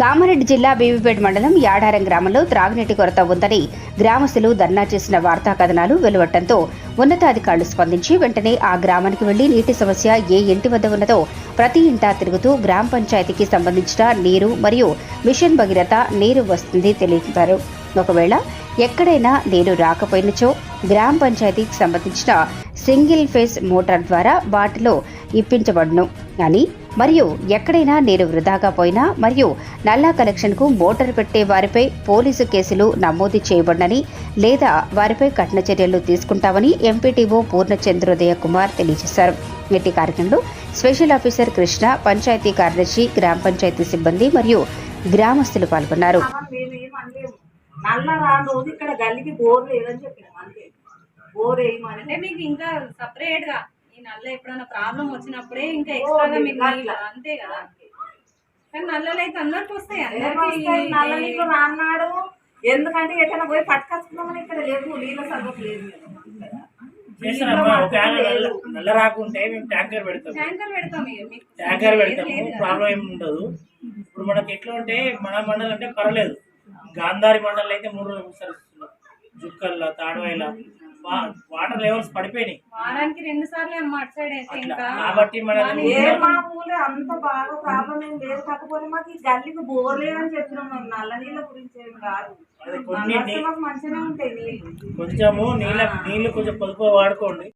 కామారెడ్డి జిల్లా బీబీపేట మండలం యాడారం గ్రామంలో త్రాగునీటి కొరత ఉందని గ్రామస్తులు ధర్నా చేసిన వార్తా కథనాలు వెలువట్టడంతో ఉన్నతాధికారులు స్పందించి వెంటనే ఆ గ్రామానికి వెళ్ళి నీటి సమస్య ఏ ఇంటి వద్ద ఉన్నదో ప్రతి ఇంటా తిరుగుతూ గ్రామ పంచాయతీకి సంబంధించిన నీరు మరియు మిషన్ భగీరథ నీరు వస్తుంది తెలిపారు. ఒకవేళ ఎక్కడైనా నీరు రాకపోయినచో గ్రామ పంచాయతీకి సంబంధించిన సింగిల్ ఫేస్ మోటార్ ద్వారా వాటిలో ఇప్పించబడును. అని మరియు ఎక్కడైనా నీరు వృధాగా పోయినా మరియు నల్లా కలెక్షన్కు మోటార్ పెట్టే వారిపై పోలీసు కేసులు నమోదు చేయబడినని లేదా వారిపై కఠిన చర్యలు తీసుకుంటామని ఎంపీటీఓ పూర్ణచంద్రోదయ కుమార్ తెలియజేశారు. ఇట్టి కార్యక్రమంలో స్పెషల్ ఆఫీసర్ కృష్ణ పంచాయతీ కార్యదర్శి గ్రామ పంచాయతీ సిబ్బంది మరియు గ్రామస్తులు పాల్గొన్నారు. నల్ల రోజు ఇక్కడ గల్లికి బోర్ లేదని చెప్పినాం అంతే. బోర్ వేయమని. అంటే మీకు ఇంకా సపరేట్గా ఈ నల్ల ఎప్పుడైనా ప్రాబ్లం వచ్చినప్పుడే ఇంకా ఎక్స్ట్రాగా మీకు నీళ్ళు అంతే కదా. కానీ నల్లలు అయితే అందరికి వస్తాయి అందరికి నల్ల నీళ్ళు రాన్నాడు. ఎందుకంటే ఎక్కడైనా పోయి పట్టుకొచ్చుకున్నామని ఇక్కడ లేదు నీళ్ళ సంగతి లేదు. నల్ల రాకుంటే మేము ట్యాంకర్ పెడతాం. ట్యాంకర్ పెడతాము. ప్రాబ్లం ఏమి ఉండదు. ఇప్పుడు మనకి ఎట్లా ఉంటే మన మండలం అంటే పర్వాలేదు. గాంధారి మండలం అయితే మూడు రోజులు జుక్కల్లా తాడవాయిల వాటర్ లెవెల్స్ పడిపోయినాయి. వారానికి రెండు సార్లు సైడ్ అయితే ఇంకా. కాబట్టి అంత బాగా ప్రాబ్లం ఏం లేదు. కాకపోతే మాకు ఈ గల్లికి బోర్ లేదని చెప్పినాం మేము. నల్ల నీళ్ళ గురించి ఏం కాదు. కొన్ని మంచిగానే ఉంటాయి నీళ్ళు. కొంచెము నీళ్ళ నీళ్ళు కొంచెం పొదుపు వాడుకోండి.